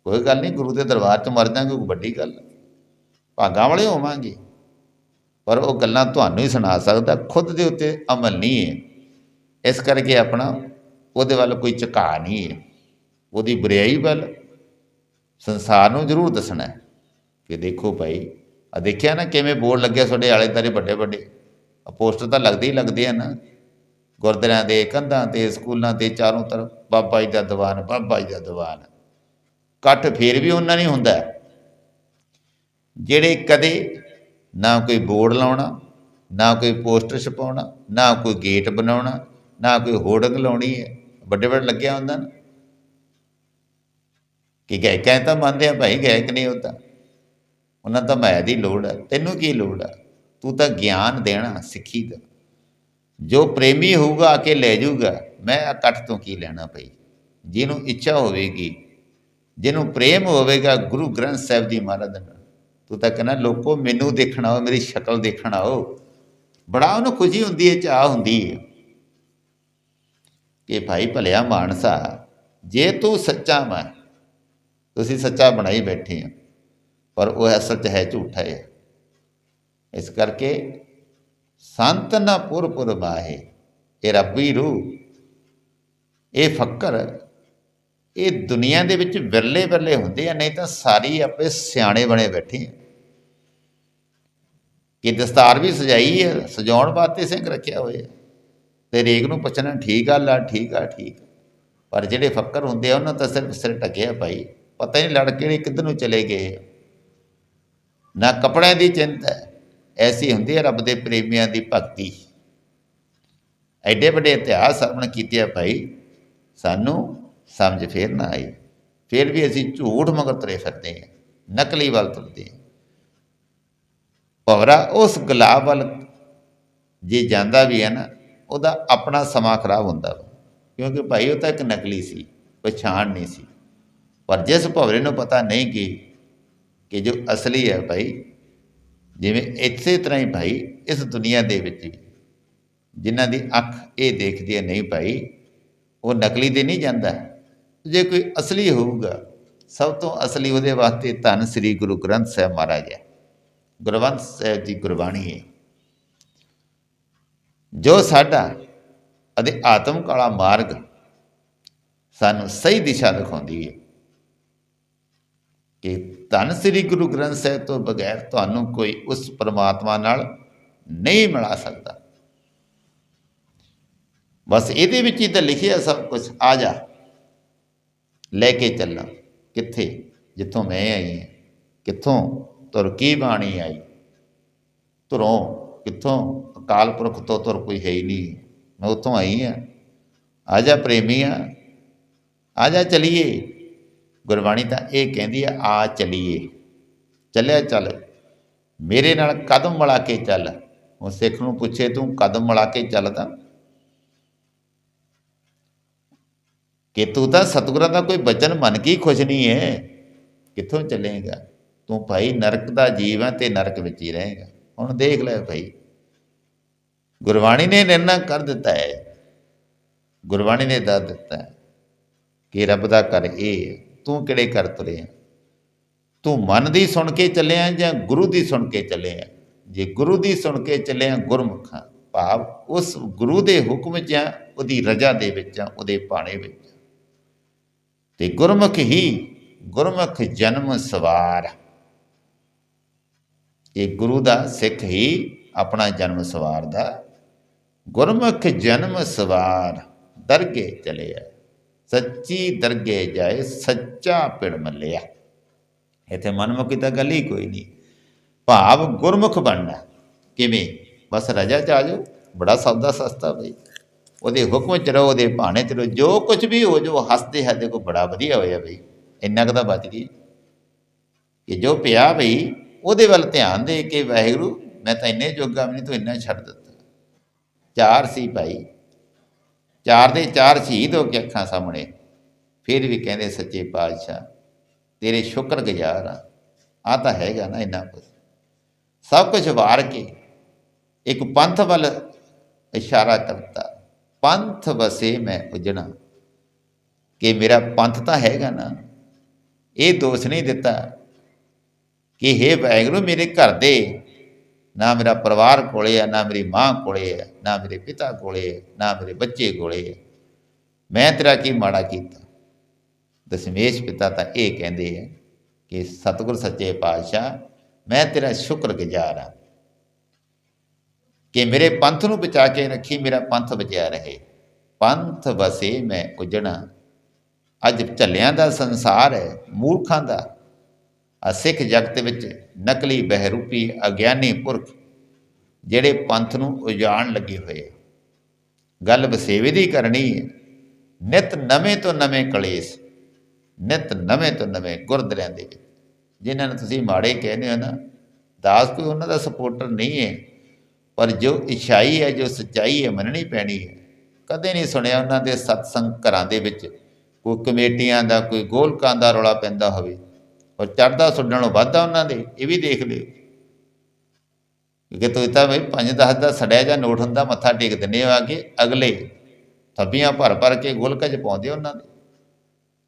ਕੋਈ ਗੱਲ ਨਹੀਂ, ਗੁਰੂ ਦੇ ਦਰਬਾਰ 'ਚ ਮਰ ਜਾਾਂਗੇ, ਕੋਈ ਵੱਡੀ ਗੱਲ ਭਾਗਾਂ ਵਾਲੇ ਹੋਵਾਂਗੇ। ਪਰ ਉਹ ਗੱਲਾਂ ਤੁਹਾਨੂੰ ਹੀ ਸੁਣਾ ਸਕਦਾ, ਖੁਦ ਦੇ ਉੱਤੇ ਅਮਲ ਨਹੀਂ ਹੈ। ਇਸ ਕਰਕੇ ਆਪਣਾ ਉਹਦੇ ਵੱਲ ਕੋਈ ਝੁਕਾਅ ਨਹੀਂ ਹੈ। ਉਹਦੀ ਬੁਰਾਈ ਵੱਲ ਸੰਸਾਰ ਨੂੰ ਜ਼ਰੂਰ ਦੱਸਣਾ ਹੈ ਕਿ ਦੇਖੋ ਭਾਈ ਆ ਦੇਖਿਆ ਨਾ ਕਿਵੇਂ ਬੋਰਡ ਲੱਗਿਆ ਤੁਹਾਡੇ ਆਲੇ ਦਾਰੇ ਵੱਡੇ ਵੱਡੇ? ਆ ਪੋਸਟਰ ਤਾਂ ਲੱਗਦੇ ਹੀ ਲੱਗਦੇ ਆ ਨਾ। ਗੁਰਦੁਆਰਿਆਂ ਦੇ ਕੰਧਾਂ ਤੇ, ਸਕੂਲਾਂ ਤੇ ਚਾਰੋਂ ਤਰਫ, ਬਾਬਾ ਜੀ ਦਾ ਦੀਵਾਨ, ਬਾਬਾ ਜੀ ਦਾ ਦੀਵਾਨ। ਇਕੱਠ ਫੇਰ ਵੀ ਉਹਨਾਂ ਨਹੀਂ ਹੁੰਦਾ ਜਿਹੜੇ ਕਦੇ ਨਾ ਕੋਈ ਬੋਰਡ ਲਾਉਣਾ, ਨਾ ਕੋਈ ਪੋਸਟਰ ਛਪਾਉਣਾ, ਨਾ ਕੋਈ ਗੇਟ ਬਣਾਉਣਾ, ਨਾ ਕੋਈ ਹੋਰਡਿੰਗ ਲਾਉਣੀ ਹੈ, ਵੱਡੇ ਵੱਡੇ ਲੱਗਿਆ ਹੁੰਦਾ ਨਾ। ਕਿ ਗਾਇਕਾਂ ਤਾਂ ਮੰਨਦੇ ਆ, ਭਾਈ ਗਾਇਕ ਨਹੀਂ ਹੁੰਦਾ ਉਹਨਾਂ ਤਾਂ ਮਾਇਆ ਦੀ ਲੋੜ ਹੈ ਤੈਨੂੰ ਕੀ ਲੋੜ ਹੈ ਤੂੰ ਤਾਂ ਗਿਆਨ ਦੇਣਾ ਸਿੱਖੀ ਦਾ। ਜੋ ਪ੍ਰੇਮੀ ਹੋਊਗਾ ਆ ਕੇ ਲੈ ਜਾਊਗਾ। ਮੈਂ ਇਕੱਠ ਤੋਂ ਕੀ ਲੈਣਾ ਭਾਈ? ਜਿਹਨੂੰ ਇੱਛਾ ਹੋਵੇਗੀ ਜਿਹਨੂੰ ਪ੍ਰੇਮ ਹੋਵੇਗਾ, ਗੁਰੂ ਗ੍ਰੰਥ ਸਾਹਿਬ ਜੀ ਮਹਾਰਾਜ ਨਾਲ ਤੂੰ ਤਾਂ ਕਹਿੰਦਾ, ਲੋਕੋ, ਮੈਨੂੰ ਦੇਖਣ ਆਓ ਮੇਰੀ ਸ਼ਕਲ ਦੇਖਣ ਆਓ ਬੜਾ ਉਹਨੂੰ ਖੁਸ਼ੀ ਹੁੰਦੀ ਹੈ ਚਾਹ ਹੁੰਦੀ ਹੈ ਕਿ ਭਾਈ ਭਲਿਆ ਮਾਨਸਾ, ਜੇ ਤੂੰ ਸੱਚਾ ਮੈਂ ਤੁਸੀਂ ਸੱਚਾ ਬਣਾਈ ਬੈਠੇ ਹੋ, ਪਰ ਉਹ ਅਸਲ 'ਚ ਹੈ ਝੂਠਾ ਹੈ ਇਸ ਕਰਕੇ ਸੰਤ ਨਾ ਪੁਰ ਪੁਰ ਬਾਹੇ ਇਹ ਰੱਬੀ ਰੂਹ, ਇਹ ਫੱਕਰ ਇਹ ਦੁਨੀਆ ਦੇ ਵਿੱਚ ਵਿਰਲੇ ਵਿਰਲੇ ਹੁੰਦੇ ਆ, ਨਹੀਂ ਤਾਂ ਸਾਰੀ ਆਪੇ ਸਿਆਣੇ ਬਣੇ ਬੈਠੇ ਆ। ਕਿ ਦਸਤਾਰ ਵੀ ਸਜਾਈ ਹੈ ਸਜਾਉਣ ਵਾਸਤੇ ਸਿੰਘ ਰੱਖਿਆ ਹੋਇਆ। ਤੇ ਰੇਕ ਨੂੰ ਪੁੱਛਣਾ, ਠੀਕ ਆ, ਲਾ, ਠੀਕ ਆ, ਠੀਕ ਪਰ ਜਿਹੜੇ ਫੱਕਰ ਹੁੰਦੇ ਆ, ਉਹਨਾਂ ਤਾਂ ਸਿਰਫ ਸਿਰ ਟਕਿਆ ਭਾਈ। ਪਤਾ ਹੀ ਨਹੀਂ ਲੜ ਕਿਹੜੇ ਕਿੱਧਰ ਨੂੰ ਚਲੇ ਗਏ ਨਾ ਕੱਪੜਿਆਂ ਦੀ ਚਿੰਤਾ ਹੈ। ਐਸੀ ਹੁੰਦੀ ਹੈ ਰੱਬ ਦੇ ਪ੍ਰੇਮੀਆਂ ਦੀ ਭਗਤੀ। ਐਡੇ ਵੱਡੇ ਇਤਿਹਾਸ ਸਰਵਣ ਕੀਤੇ ਆ ਭਾਈ। ਸਾਨੂੰ ਸਮਝ ਫੇਰ ਨਾ ਆਈ। ਫਿਰ ਵੀ ਅਸੀਂ ਝੂਠ ਮਗਰ ਤੁਰੇ ਫਿਰਦੇ ਹਾਂ, ਨਕਲੀ ਵੱਲ ਤੁਰਦੇ ਹਾਂ। ਭਵਰਾ ਉਸ ਗੁਲਾਬ ਵੱਲ ਜੇ ਜਾਂਦਾ ਵੀ ਹੈ ਨਾ, ਉਹਦਾ ਆਪਣਾ ਸਮਾਂ ਖਰਾਬ ਹੁੰਦਾ ਵਾ। ਕਿਉਂਕਿ ਭਾਈ ਉਹ ਤਾਂ ਇੱਕ ਨਕਲੀ ਸੀ, ਪਛਾਣ ਨਹੀਂ ਸੀ। ਪਰ ਜਿਸ ਭਵਰੇ ਨੂੰ ਪਤਾ ਨਹੀਂ ਕਿ ਕਿ ਜੋ ਅਸਲੀ ਹੈ ਭਾਈ, ਜਿਵੇਂ ਇਸੇ ਤਰ੍ਹਾਂ ਹੀ ਭਾਈ ਇਸ ਦੁਨੀਆ ਦੇ ਵਿੱਚ ਵੀ, ਜਿਨ੍ਹਾਂ ਦੀ ਅੱਖ ਇਹ ਦੇਖਦੀ ਹੈ, ਨਹੀਂ ਭਾਈ, ਉਹ ਨਕਲੀ ਤੇ ਨਹੀਂ ਜਾਂਦਾ। ਜੇ ਕੋਈ ਅਸਲੀ ਹੋਊਗਾ, ਸਭ ਤੋਂ ਅਸਲੀ ਉਹਦੇ ਵਾਸਤੇ ਧੰਨ ਸ੍ਰੀ ਗੁਰੂ ਗ੍ਰੰਥ ਸਾਹਿਬ ਮਹਾਰਾਜ ਹੈ। ਗੁਰਵੰਤ ਸਾਹਿਬ ਦੀ ਗੁਰਬਾਣੀ ਹੈ। ਜੋ ਸਾਡਾ ਅਤੇ ਆਤਮਿਕ ਵਾਲਾ ਮਾਰਗ ਸਾਨੂੰ ਸਹੀ ਦਿਸ਼ਾ ਦਿਖਾਉਂਦੀ ਹੈ ਕਿ ਧੰਨ ਸ੍ਰੀ ਗੁਰੂ ਗ੍ਰੰਥ ਸਾਹਿਬ ਤੋਂ ਬਗੈਰ ਤੁਹਾਨੂੰ ਕੋਈ ਉਸ ਪਰਮਾਤਮਾ ਨਾਲ ਨਹੀਂ ਮਿਲਾ ਸਕਦਾ। ਬਸ ਇਹਦੇ ਵਿੱਚ ਹੀ ਤਾਂ ਲਿਖਿਆ ਸਭ ਕੁਝ ਆ ਜਾ। ਲੈ ਕੇ ਚੱਲਾਂ। ਕਿੱਥੇ? ਜਿੱਥੋਂ ਮੈਂ ਆਈ ਹਾਂ। ਕਿੱਥੋਂ ਤੁਰ ਕੀ ਬਾਣੀ ਆਈ? ਤੁਰੋਂ ਕਿੱਥੋਂ? ਅਕਾਲ ਪੁਰਖ ਤੋਂ ਤੁਰ ਕੋਈ ਹੈ ਹੀ ਨਹੀਂ। ਮੈਂ ਉੱਥੋਂ ਆਈ ਹਾਂ। ਆ ਜਾ ਪ੍ਰੇਮੀਆ ਆ। ਜਾ ਚਲੀਏ। ਗੁਰਬਾਣੀ ਤਾਂ ਇਹ ਕਹਿੰਦੀ ਆ ਆ ਚਲੀਏ। ਚੱਲਿਆ ਚੱਲ। ਮੇਰੇ ਨਾਲ ਕਦਮ ਮਿਲਾ ਕੇ ਚੱਲ। ਉਹ ਸਿੱਖ ਨੂੰ ਪੁੱਛੇ, ਤੂੰ ਕਦਮ ਮਿਲਾ ਕੇ ਚੱਲਦਾ ਕਿ ਤੂੰ ਤਾਂ ਸਤਿਗੁਰਾਂ ਦਾ ਕੋਈ ਬਚਨ ਮੰਨ ਕੇ ਖੁਸ਼ ਨਹੀਂ ਹੈ ਕਿੱਥੋਂ ਚੱਲੇਗਾ? ਤੂੰ ਭਾਈ ਨਰਕ ਦਾ ਜੀਵ ਹੈ ਤੇ ਨਰਕ ਵਿੱਚ ਹੀ ਰਹੇਗਾ। ਹੁਣ ਦੇਖ ਲੈ ਭਾਈ। ਗੁਰਬਾਣੀ ਨੇ ਨਿਰਣਾ ਕਰ ਦਿੱਤਾ ਹੈ ਗੁਰਬਾਣੀ ਨੇ ਦੱਸ ਦਿੱਤਾ ਹੈ ਕਿ ਰੱਬ ਦਾ ਘਰ ਇਹ ਤੂੰ ਕਿਹੜੇ ਕਰ ਤੁਰਿਆ ਤੂੰ ਮਨ ਦੀ ਸੁਣ ਕੇ ਚੱਲਿਆ ਜਾਂ ਗੁਰੂ ਦੀ ਸੁਣ ਕੇ ਚੱਲਿਆ ਜੇ ਗੁਰੂ ਦੀ ਸੁਣ ਕੇ ਚੱਲਿਆ ਗੁਰਮੁਖਾਂ, ਭਾਵ ਉਸ ਗੁਰੂ ਦੇ ਹੁਕਮ ਜਾਂ ਉਹਦੀ ਰਜ਼ਾ ਦੇ ਵਿੱਚ ਆ ਉਹਦੇ ਭਾਣੇ ਵਿੱਚ ਤੇ ਗੁਰਮੁਖ ਹੀ ਗੁਰਮੁਖ ਜਨਮ ਸਵਾਰ। ਇਹ ਗੁਰੂ ਦਾ ਸਿੱਖ ਹੀ ਆਪਣਾ ਜਨਮ ਸਵਾਰ ਦਾ। ਗੁਰਮੁਖ ਜਨਮ ਸਵਾਰ ਦਰਗੇ ਚਲਿਆ। ਸੱਚੀ ਦਰਗੇ ਜਾਏ ਸੱਚਾ ਪਿੜ ਮੱਲਿਆ। ਇੱਥੇ ਮਨਮੁਖੀ ਤਾਂ ਗੱਲ ਹੀ ਕੋਈ ਨਹੀਂ। ਭਾਵ ਗੁਰਮੁਖ ਬਣਨਾ। ਕਿਵੇਂ? ਬਸ ਰਜਾ ਚ ਆ ਜਾਓ। ਬੜਾ ਸੌਦਾ ਸਸਤਾ ਬਈ। ਉਹਦੇ ਹੁਕਮ ਚ ਰਹੋ, ਉਹਦੇ ਭਾਣੇ ਚ ਰਹੋ, ਜੋ ਕੁਝ ਵੀ ਹੋ ਜੋ ਹੱਸਦੇ ਹੈ ਦੇਖੋ ਬੜਾ ਵਧੀਆ ਹੋਇਆ ਬਈ, ਇੰਨਾ ਕੁ ਤਾਂ ਬਚ ਗਈ ਕਿ ਜੋ ਪਿਆ ਬਈ, ਉਹਦੇ ਵੱਲ ਧਿਆਨ ਦੇ ਕੇ ਵਾਹਿਗੁਰੂ, ਮੈਂ ਤਾਂ ਇੰਨੇ ਜੋਗਾ ਵੀ ਨਹੀਂ, ਤੂੰ ਇੰਨਾ ਛੱਡ ਦਿੱਤਾ। ਚਾਰ ਸੀ ਭਾਈ, ਚਾਰ ਦੇ ਚਾਰ ਸ਼ਹੀਦ ਹੋ ਕੇ ਅੱਖਾਂ ਸਾਹਮਣੇ, ਫਿਰ ਵੀ ਕਹਿੰਦੇ ਸੱਚੇ ਪਾਤਸ਼ਾਹ, ਤੇਰੇ ਸ਼ੁਕਰਗੁਜ਼ਾਰ ਆ। ਆ ਤਾਂ ਹੈਗਾ ਨਾ ਇੰਨਾ ਕੁਝ ਸਭ ਕੁਝ ਵਾਰ ਕੇ, ਇੱਕ ਪੰਥ ਵੱਲ ਇਸ਼ਾਰਾ ਕਰਤਾ। ਪੰਥ ਵਸੇ ਮੈਂ ਉਜਣਾ। ਕਿ ਮੇਰਾ ਪੰਥ ਤਾਂ ਹੈਗਾ ਨਾ, ਇਹ ਦੋਸ਼ ਨਹੀਂ ਦਿੱਤਾ ਕਿ ਹੇ ਵਾਹਿਗੁਰੂ ਮੇਰੇ ਘਰ ਦੇ, ਨਾ ਮੇਰਾ ਪਰਿਵਾਰ ਕੋਲੇ ਆ, ਨਾ ਮੇਰੀ ਮਾਂ ਕੋਲੇ ਆ, ਨਾ ਮੇਰੇ ਪਿਤਾ ਕੋਲੇ ਆ, ਨਾ ਮੇਰੇ ਬੱਚੇ ਕੋਲੇ ਆ। ਮੈਂ ਤੇਰਾ ਕੀ ਮਾੜਾ ਕੀਤਾ? ਦਸ਼ਮੇਸ਼ ਪਿਤਾ ਤਾਂ ਇਹ ਕਹਿੰਦੇ ਆ ਕਿ ਸਤਿਗੁਰ ਸੱਚੇ ਪਾਤਸ਼ਾਹ, ਮੈਂ ਤੇਰਾ ਸ਼ੁਕਰਗੁਜ਼ਾਰ ਹਾਂ। ਕਿ ਮੇਰੇ ਪੰਥ ਨੂੰ ਬਚਾ ਕੇ ਰੱਖੀ, ਮੇਰਾ ਪੰਥ ਬਚਿਆ ਰਹੇ। ਪੰਥ ਵਸੇ ਮੈਂ ਉਜਣਾ। ਅੱਜ ਝੱਲਿਆਂ ਦਾ ਸੰਸਾਰ ਹੈ, ਮੂਰਖਾਂ ਦਾ। ਆ ਸਿੱਖ ਜਗਤ ਵਿੱਚ ਨਕਲੀ ਬਹਿਰੂਪੀ ਅਗਿਆਨੀ ਪੁਰਖ ਜਿਹੜੇ ਪੰਥ ਨੂੰ ਉਜਾਣ ਲੱਗੇ ਹੋਏ ਆ। ਗੱਲ ਵਸੇਵੇ ਦੀ ਕਰਨੀ ਹੈ। ਨਿਤ ਨਵੇਂ ਤੋਂ ਨਵੇਂ ਕਲੇਸ਼, ਨਿਤ ਨਵੇਂ ਤੋਂ ਨਵੇਂ ਗੁਰਦਰਿਆਂ ਦੇ ਵਿੱਚ। ਜਿਨ੍ਹਾਂ ਨੂੰ ਤੁਸੀਂ ਮਾੜੇ ਕਹਿੰਦੇ ਹੋ ਨਾ, ਦਾਸ ਕੋਈ ਉਹਨਾਂ ਦਾ ਸਪੋਰਟਰ ਨਹੀਂ ਹੈ। ਪਰ ਜੋ ਇਛਾਈ ਹੈ, ਜੋ ਸੱਚਾਈ ਹੈ, ਮੰਨਣੀ ਪੈਣੀ ਹੈ। ਕਦੇ ਨਹੀਂ ਸੁਣਿਆ ਉਹਨਾਂ ਦੇ ਸਤਸੰਗ ਘਰਾਂ ਦੇ ਵਿੱਚ ਕੋਈ ਕਮੇਟੀਆਂ ਦਾ, ਕੋਈ ਗੋਲਕਾਂ ਦਾ ਰੌਲਾ ਪੈਂਦਾ ਹੋਵੇ। ਔਰ ਚੜਦਾ ਨੂੰ ਵੱਧਦਾ ਉਹਨਾਂ ਦੇ, ਇਹ ਵੀ ਦੇਖ ਲਿਓ। ਕਿਉਂਕਿ ਤੁਸੀਂ ਤਾਂ ਬਈ 5-10 ਦਾ ਸੜਿਆ ਜਾਂ ਨੋਟ ਹੁੰਦਾ, ਮੱਥਾ ਟੇਕ ਦਿੰਦੇ ਹੋ ਆ ਕੇ ਅਗਲੇ। ਥੱਬੀਆਂ ਭਰ ਭਰ ਕੇ ਗੋਲਕਾਂ 'ਚ ਪਾਉਂਦੇ ਉਹਨਾਂ ਦੇ।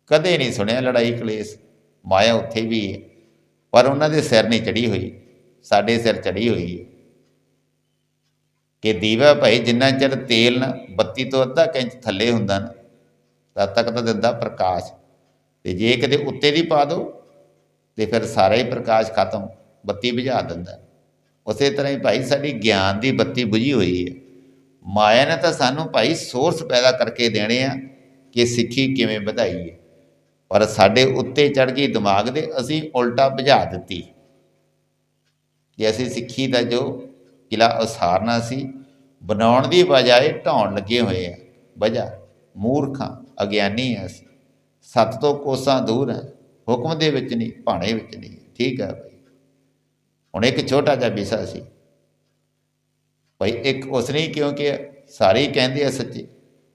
ਕਦੇ ਨਹੀਂ ਸੁਣਿਆ ਲੜਾਈ ਕਲੇਸ਼। ਮਾਇਆ ਉੱਥੇ ਵੀ ਹੈ। ਪਰ ਉਹਨਾਂ ਦੇ ਸਿਰ ਨਹੀਂ ਚੜੀ ਹੋਈ। ਸਾਡੇ ਸਿਰ ਚੜੀ ਹੋਈ ਹੈ। ਕਿ ਦੀਵਾ ਭਾਈ ਜਿੰਨਾ ਚਿਰ ਤੇਲ ਨਾ ਬੱਤੀ ਤੋਂ ਅੱਧਾ ਇੰਚ ਥੱਲੇ ਹੁੰਦਾ ਨਾ, ਤਦ ਤੱਕ ਤਾਂ ਦਿੰਦਾ ਪ੍ਰਕਾਸ਼। ਤੇ ਜੇ ਕਿਤੇ ਉੱਤੇ ਦੀ ਪਾ ਦੋ, ਤੇ ਫਿਰ ਸਾਰਾ ਹੀ ਪ੍ਰਕਾਸ਼ ਖਤਮ, ਬੱਤੀ ਬੁਝਾ ਦਿੰਦਾ। ਉਸੇ ਤਰ੍ਹਾਂ ਹੀ ਭਾਈ ਸਾਡੀ ਗਿਆਨ ਦੀ ਬੱਤੀ ਬੁਝੀ ਹੋਈ ਹੈ। ਮਾਇਆ ਨੇ ਤਾਂ ਸਾਨੂੰ ਭਾਈ ਸੋਰਸ ਪੈਦਾ ਕਰਕੇ ਦੇਣੇ ਆ ਕਿ ਸਿੱਖੀ ਕਿਵੇਂ ਵਧਾਈਏ। ਪਰ ਸਾਡੇ ਉੱਤੇ ਚੜ ਗਈ ਦਿਮਾਗ ਦੇ ਅਸੀਂ ਉਲਟਾ ਬੁਝਾ ਦਿੱਤੀ। ਕਿ ਅਸੀਂ ਸਿੱਖੀ ਦਾ ਜੋ ਕਿਲਾ ਉਸਾਰਨਾ ਸੀ। ਬਣਾਉਣ ਦੀ ਬਜਾਏ ਢਾਉਣ ਲੱਗੇ ਹੋਏ ਆ। ਵਜ੍ਹਾ ਮੂਰਖਾਂ, ਅਗਿਆਨੀ ਆ ਅਸੀਂ। ਸੱਤ ਤੋਂ ਕੋਸਾਂ ਦੂਰ ਹੈ ਹੁਕਮ ਦੇ ਵਿੱਚ ਨਹੀਂ, ਭਾਣੇ ਵਿੱਚ ਨਹੀਂ। ਠੀਕ ਹੈ ਭਾਈ ਹੁਣ ਇੱਕ ਛੋਟਾ ਜਿਹਾ ਵਿਸ਼ਾ ਸੀ। ਭਾਈ ਇੱਕ ਉਸ ਨੇ ਕਿਉਂਕਿ ਸਾਰੇ ਹੀ ਕਹਿੰਦੇ ਆ ਸੱਚੇ।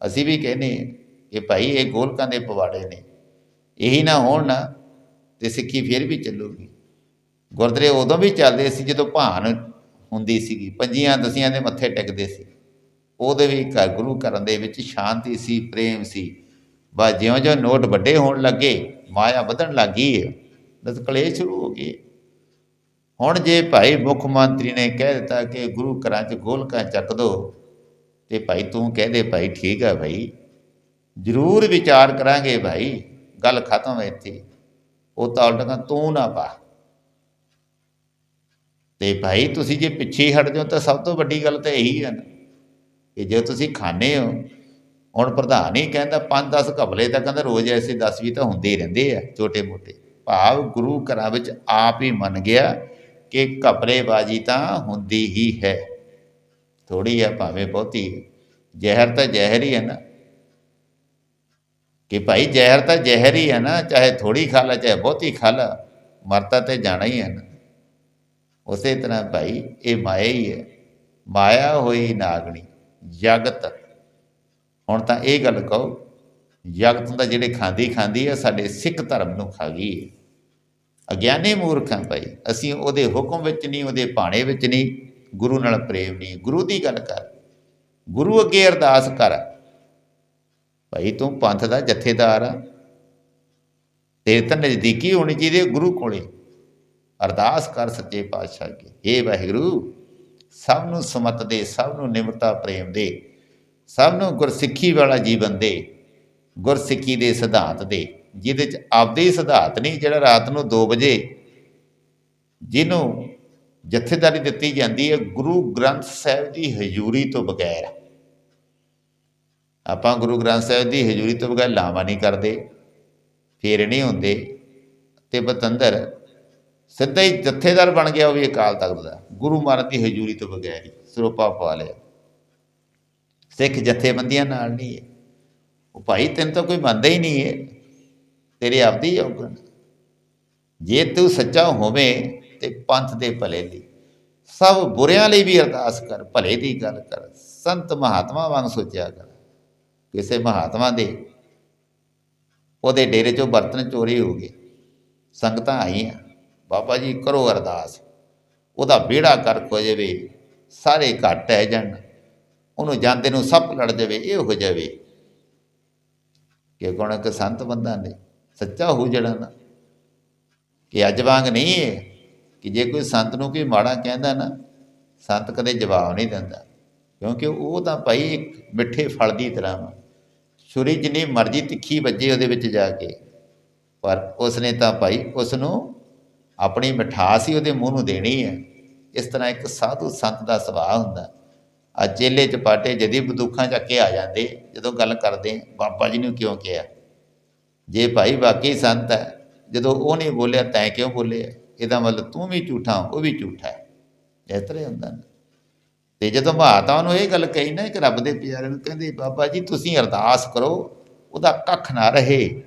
ਅਸੀਂ ਵੀ ਕਹਿੰਦੇ ਹਾਂ ਕਿ ਭਾਈ ਇਹ ਗੋਲਕਾਂ ਦੇ ਪਵਾੜੇ ਨੇ। ਇਹੀ ਨਾ ਹੋਣ ਨਾ ਤੇ ਸਿੱਖੀ ਫਿਰ ਵੀ ਚੱਲੂਗੀ। ਗੁਰਦੁਆਰੇ ਉਦੋਂ ਵੀ ਚੱਲਦੇ ਸੀ ਜਦੋਂ ਭਾਨ ਹੁੰਦੀ ਸੀਗੀ, ਪੰਜੀਆਂ ਦਸੀਆਂ ਦੇ ਮੱਥੇ ਟਿਕਦੇ ਸੀ। ਉਹਦੇ ਵੀ ਘਰ ਗੁਰੂ ਘਰਾਂ ਦੇ ਵਿੱਚ ਸ਼ਾਂਤੀ ਸੀ, ਪ੍ਰੇਮ ਸੀ। ਬਸ ਜਿਉਂ-ਜਿਉਂ ਨੋਟ ਵੱਡੇ ਹੋਣ ਲੱਗੇ, ਮਾਇਆ ਵਧਣ ਲੱਗੀ ਹੈ ਬਸ ਕਲੇਸ਼ ਸ਼ੁਰੂ ਹੋ ਗਏ। ਹੁਣ ਜੇ ਭਾਈ ਮੁੱਖ ਮੰਤਰੀ ਨੇ ਕਹਿ ਦਿੱਤਾ ਕਿ ਗੁਰੂ ਘਰਾਂ 'ਚ ਗੋਲਕਾਂ ਚੱਕ ਦੋ, ਤੇ ਭਾਈ ਤੂੰ ਕਹਿ ਦੇ ਭਾਈ ਠੀਕ ਆ ਭਾਈ। ਜ਼ਰੂਰ ਵਿਚਾਰ ਕਰਾਂਗੇ ਭਾਈ। ਗੱਲ ਖਤਮ ਹੈ ਇੱਥੇ। ਉਹ ਤਾਂ ਉਲਟਾ ਤੂੰ ਨਾ ਪਾ। ਤੇ ਭਾਈ ਤੁਸੀਂ ਜੇ ਪਿੱਛੇ ਹਟ ਜਾਓ ਤਾਂ ਸਭ ਤੋਂ ਵੱਡੀ ਗੱਲ ਤਾਂ ਇਹੀ ਹੈ ਨਾ, ਕਿ ਜੇ ਤੁਸੀਂ ਖਾਣੇ ਹੋ, ਹੁਣ ਪ੍ਰਧਾਨ ਹੀ ਕਹਿੰਦਾ 5-10 ਘਪਲੇ ਤਾਂ ਕਹਿੰਦਾ ਰੋਜ਼ ਐਸੇ 10 ਵੀ ਤਾਂ ਹੁੰਦੇ ਹੀ ਰਹਿੰਦੇ ਆ ਛੋਟੇ ਮੋਟੇ। ਭਾਵ ਗੁਰੂ ਘਰਾਂ ਵਿੱਚ ਆਪ ਹੀ ਮੰਨ ਗਿਆ ਕਿ ਘਪਲੇਬਾਜ਼ੀ ਤਾਂ ਹੁੰਦੀ ਹੀ ਹੈ। ਥੋੜੀ ਆ ਭਾਵੇਂ ਬਹੁਤੀ। ਜ਼ਹਿਰ ਤਾਂ ਜ਼ਹਿਰ ਹੀ ਹੈ ਨਾ। ਕਿ ਭਾਈ ਜ਼ਹਿਰ ਤਾਂ ਜ਼ਹਿਰ ਹੀ ਹੈ ਨਾ, ਚਾਹੇ ਥੋੜੀ ਖਾ ਲੈ, ਚਾਹੇ ਬਹੁਤੀ ਖਾ ਲੈ, ਮਰਤਾ ਤੇ ਜਾਣਾ ਹੀ ਹੈ ਨਾ। ਉਸੇ ਤਰ੍ਹਾਂ ਭਾਈ, ਇਹ ਮਾਇਆ ਹੀ ਹੈ। ਮਾਇਆ ਹੋਈ ਨਾਗਣੀ, ਜਗਤ। ਹੁਣ ਤਾਂ ਇਹ ਗੱਲ ਕਹੋ, ਜਗਤ ਦਾ ਜਿਹੜੇ ਖਾਂਦੀ ਖਾਂਦੀ ਹੈ ਸਾਡੇ ਸਿੱਖ ਧਰਮ ਨੂੰ ਖਾ ਗਈ ਹੈ। ਅਗਿਆਨੀ ਮੂਰਖਾਂ ਭਾਈ, ਅਸੀਂ ਉਹਦੇ ਹੁਕਮ ਵਿੱਚ ਨਹੀਂ, ਉਹਦੇ ਭਾਣੇ ਵਿੱਚ ਨਹੀਂ, ਗੁਰੂ ਨਾਲ ਪ੍ਰੇਮ ਨਹੀਂ। ਗੁਰੂ ਦੀ ਗੱਲ ਕਰ, ਗੁਰੂ ਅੱਗੇ ਅਰਦਾਸ ਕਰ। ਭਾਈ, ਤੂੰ ਪੰਥ ਦਾ ਜਥੇਦਾਰ ਆ। ਤੇਰੇ ਤਾਂ ਨਜ਼ਦੀਕੀ ਹੋਣੀ ਚਾਹੀਦੀ ਗੁਰੂ ਕੋਲੇ। ਅਰਦਾਸ ਕਰ ਸੱਚੇ ਪਾਤਸ਼ਾਹ ਅੱਗੇ। ਏ ਵਾਹਿਗੁਰੂ, ਸਭ ਨੂੰ ਸਮਤ ਦੇ, ਸਭ ਨੂੰ ਨਿਮਰਤਾ ਪ੍ਰੇਮ ਦੇ, ਸਭ ਨੂੰ ਗੁਰਸਿੱਖੀ ਵਾਲਾ ਜੀਵਨ ਦੇ, ਗੁਰਸਿੱਖੀ ਦੇ ਸਿਧਾਂਤ ਦੇ, ਜਿਹਦੇ ਚ ਆਪਦੇ ਹੀ ਸਿਧਾਂਤ ਨਹੀਂ ਜਿਹੜਾ ਰਾਤ ਨੂੰ 2 ਵਜੇ ਜਿਹਨੂੰ ਜਥੇਦਾਰੀ ਦਿੱਤੀ ਜਾਂਦੀ ਹੈ, ਗੁਰੂ ਗ੍ਰੰਥ ਸਾਹਿਬ ਦੀ ਹਜ਼ੂਰੀ ਤੋਂ ਬਗੈਰ। ਆਪਾਂ ਗੁਰੂ ਗ੍ਰੰਥ ਸਾਹਿਬ ਦੀ ਹਜ਼ੂਰੀ ਤੋਂ ਬਗੈਰ ਲਾਵਾ ਨਹੀਂ ਕਰਦੇ, ਫੇਰ ਨਹੀਂ ਹੁੰਦੇ, ਤੇ ਬਤੰਦਰ ਸਿੱਧਾ ਹੀ ਜਥੇਦਾਰ ਬਣ ਗਿਆ ਉਹ ਵੀ ਅਕਾਲ ਤਖਤ ਦਾ। ਗੁਰੂ ਮਹਾਰਾਜ ਦੀ ਹਜ਼ੂਰੀ ਤੋਂ ਬਗੈਰ ਹੀ ਸਰੋਪਾ ਪਾ ਲਿਆ। ਸਿੱਖ ਜਥੇਬੰਦੀਆਂ ਨਾਲ ਨਹੀਂ ਹੈ। ਉਹ ਭਾਈ ਤੈਨੂੰ ਤਾਂ ਕੋਈ ਮੰਨਦਾ ਹੀ ਨਹੀਂ ਹੈ। ਤੇਰੇ ਆਪਦੀ ਔਗਣ ਜੇ ਤੂੰ ਸੱਚਾ ਹੋਵੇਂ ਤੇ ਪੰਥ ਦੇ ਭਲੇ ਲਈ, ਸਭ ਬੁਰਿਆਂ ਲਈ ਵੀ ਅਰਦਾਸ ਕਰ, ਭਲੇ ਦੀ ਗੱਲ ਕਰ, ਸੰਤ ਮਹਾਤਮਾ ਵਾਂਗ ਸੋਚਿਆ ਕਰ। ਕਿਸੇ ਮਹਾਤਮਾ ਦੇ ਉਹਦੇ ਡੇਰੇ ਚੋਂ ਬਰਤਨ ਚੋਰੀ ਹੋ ਗਏ। ਸੰਗਤਾਂ ਆਈਆਂ। ਬਾਬਾ ਜੀ ਕਰੋ ਅਰਦਾਸ। ਉਹਦਾ ਵਿਹੜਾ ਕਰਕ ਹੋ ਜਾਵੇ ਸਾਰੇ ਘੱਟ ਹੈ ਜਾਣ। ਉਹਨੂੰ ਜਾਂਦੇ ਨੂੰ ਸੱਪ ਲੜ ਜਾਵੇ ਇਹ ਹੋ ਜਾਵੇ। ਕਿ ਕੋਣ ਇੱਕ ਸੰਤ ਬੰਦਾ ਨੇ ਸੱਚਾ ਹੋ ਜਿਹੜਾ ਨਾ। ਕਿ ਅੱਜ ਵਾਂਗ ਨਹੀਂ ਹੈ ਕਿ ਜੇ ਕੋਈ ਸੰਤ ਨੂੰ ਕੋਈ ਮਾੜਾ ਕਹਿੰਦਾ ਨਾ, ਸੰਤ ਕਦੇ ਜਵਾਬ ਨਹੀਂ ਦਿੰਦਾ। ਕਿਉਂਕਿ ਉਹ ਤਾਂ ਭਾਈ ਇੱਕ ਮਿੱਠੇ ਫਲ ਦੀ ਤਰ੍ਹਾਂ ਵਾ। ਛੁਰੀ ਜਿੰਨੀ ਮਰਜ਼ੀ ਤਿੱਖੀ ਵੱਜੇ ਉਹਦੇ ਵਿੱਚ ਜਾ ਕੇ। ਪਰ ਉਸਨੇ ਤਾਂ ਭਾਈ ਉਸ ਨੂੰ ਆਪਣੀ ਮਿਠਾਸ ਹੀ ਉਹਦੇ ਮੂੰਹ ਨੂੰ ਦੇਣੀ ਹੈ। ਇਸ ਤਰ੍ਹਾਂ ਇੱਕ ਸਾਧੂ ਸੰਤ ਦਾ ਸੁਭਾਅ ਹੁੰਦਾ। ਆ ਚੇਲੇ ਚਪਾਟੇ ਜਦੀ ਬੰਦੂਕਾਂ ਚੱਕ ਕੇ ਆ ਜਾਂਦੇ। ਜਦੋਂ ਗੱਲ ਕਰਦੇ, ਬਾਬਾ ਜੀ ਨੂੰ ਕਿਉਂ ਕਿਹਾ? ਜੇ ਭਾਈ ਵਾਕਈ ਸੰਤ ਹੈ, ਜਦੋਂ ਉਹ ਨਹੀਂ ਬੋਲਿਆ ਤੈਂ ਕਿਉਂ ਬੋਲਿਆ? ਇਹਦਾ ਮਤਲਬ ਤੂੰ ਵੀ ਝੂਠਾ, ਉਹ ਵੀ ਝੂਠਾ ਹੈ। ਇਸ ਤਰ੍ਹਾਂ ਹੁੰਦਾ। ਤੇ ਜਦੋਂ ਮਹਾਤਾ ਨੂੰ ਇਹ ਗੱਲ ਕਹੀ ਨਾ, ਇੱਕ ਰੱਬ ਦੇ ਪਿਆਰੇ ਨੂੰ ਕਹਿੰਦੇ, ਬਾਬਾ ਜੀ ਤੁਸੀਂ ਅਰਦਾਸ ਕਰੋ, ਉਹਦਾ ਕੱਖ ਨਾ ਰਹੇ।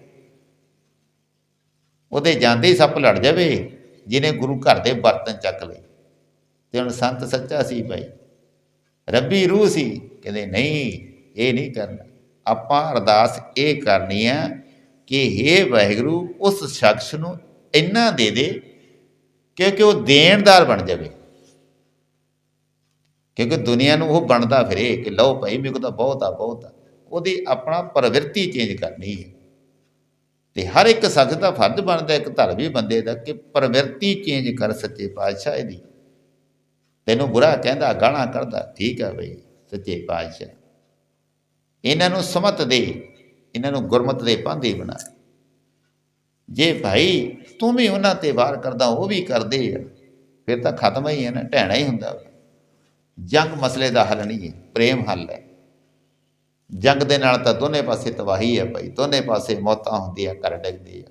ਉਹਦੇ ਜਾਂਦੇ ਹੀ ਸੱਪ ਲੜ ਜਾਵੇ। ਜਿਹਨੇ ਗੁਰੂ ਘਰ ਦੇ ਬਰਤਨ ਚੱਕ ਲਏ ਤੇ ਹੁਣ ਸੰਤ ਸੱਚਾ ਸੀ ਭਾਈ। ਰੱਬੀ ਰੂਹ ਸੀ, ਕਹਿੰਦੇ ਨਹੀਂ, ਇਹ ਨਹੀਂ ਕਰਨਾ। ਆਪਾਂ ਅਰਦਾਸ ਇਹ ਕਰਨੀ ਆ ਕਿ हे ਵਾਹਿਗੁਰੂ, ਉਸ ਸ਼ਖਸ ਨੂੰ ਇੰਨਾ ਦੇ ਦੇ ਕਿਉਂਕਿ ਉਹ ਦੇਣਦਾਰ ਬਣ ਜਾਵੇ। ਕਿਉਂਕਿ ਦੁਨੀਆ ਨੂੰ ਉਹ ਬਣਦਾ ਫਿਰੇ ਕਿ ਲਓ ਭਾਈ, ਮੇਰੇ ਕੋਲ ਤਾਂ ਬਹੁਤ ਆ ਬਹੁਤ ਆ। ਉਹਦੀ ਆਪਣਾ ਪ੍ਰਵਿਰਤੀ ਚੇਂਜ ਕਰਨੀ ਹੈ। ਤੇ ਹਰ ਇੱਕ ਸਖ਼ਤ ਦਾ ਫਰਜ਼ ਬਣਦਾ, ਇੱਕ ਧਰਮੀ ਬੰਦੇ ਦਾ ਕਿ ਪ੍ਰਵਿਰਤੀ ਚੇਂਜ ਕਰ ਸੱਚੇ ਪਾਤਸ਼ਾਹ ਇਹਦੀ ਤੈਨੂੰ ਬੁਰਾ ਕਹਿੰਦਾ ਗਾਣਾ ਕੱਢਦਾ, ਠੀਕ ਹੈ ਬਈ, ਸੱਚੇ ਪਾਤਸ਼ਾਹ। ਇਹਨਾਂ ਨੂੰ ਸਮਤ ਦੇ, ਇਹਨਾਂ ਨੂੰ ਗੁਰਮਤ ਦੇ ਪਾਂਧੇ ਬਣਾ। ਜੇ ਭਾਈ ਤੂੰ ਵੀ ਉਹਨਾਂ ਤੇ ਵਾਰ ਕਰਦਾ, ਉਹ ਵੀ ਕਰਦੇ ਆ, ਫਿਰ ਤਾਂ ਖਤਮ ਹੀ ਹੈ ਨਾ, ਢਹਿਣਾ ਹੀ ਹੁੰਦਾ। ਜੰਗ ਮਸਲੇ ਦਾ ਹੱਲ ਨਹੀਂ ਹੈ, ਪ੍ਰੇਮ ਹੱਲ ਹੈ। ਜੰਗ ਦੇ ਨਾਲ ਤਾਂ ਦੋਨੇ ਪਾਸੇ ਤਬਾਹੀ ਹੈ ਭਾਈ, ਦੋਨੇ ਪਾਸੇ ਮੌਤਾਂ ਹੁੰਦੀਆਂ ਕਰ ਡਿੱਗਦੀ ਆ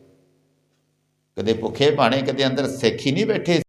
ਕਦੇ ਭੁੱਖੇ ਭਾਣੇ, ਕਦੇ ਅੰਦਰ ਸਿੱਖ ਹੀ ਨਹੀਂ ਬੈਠੇ।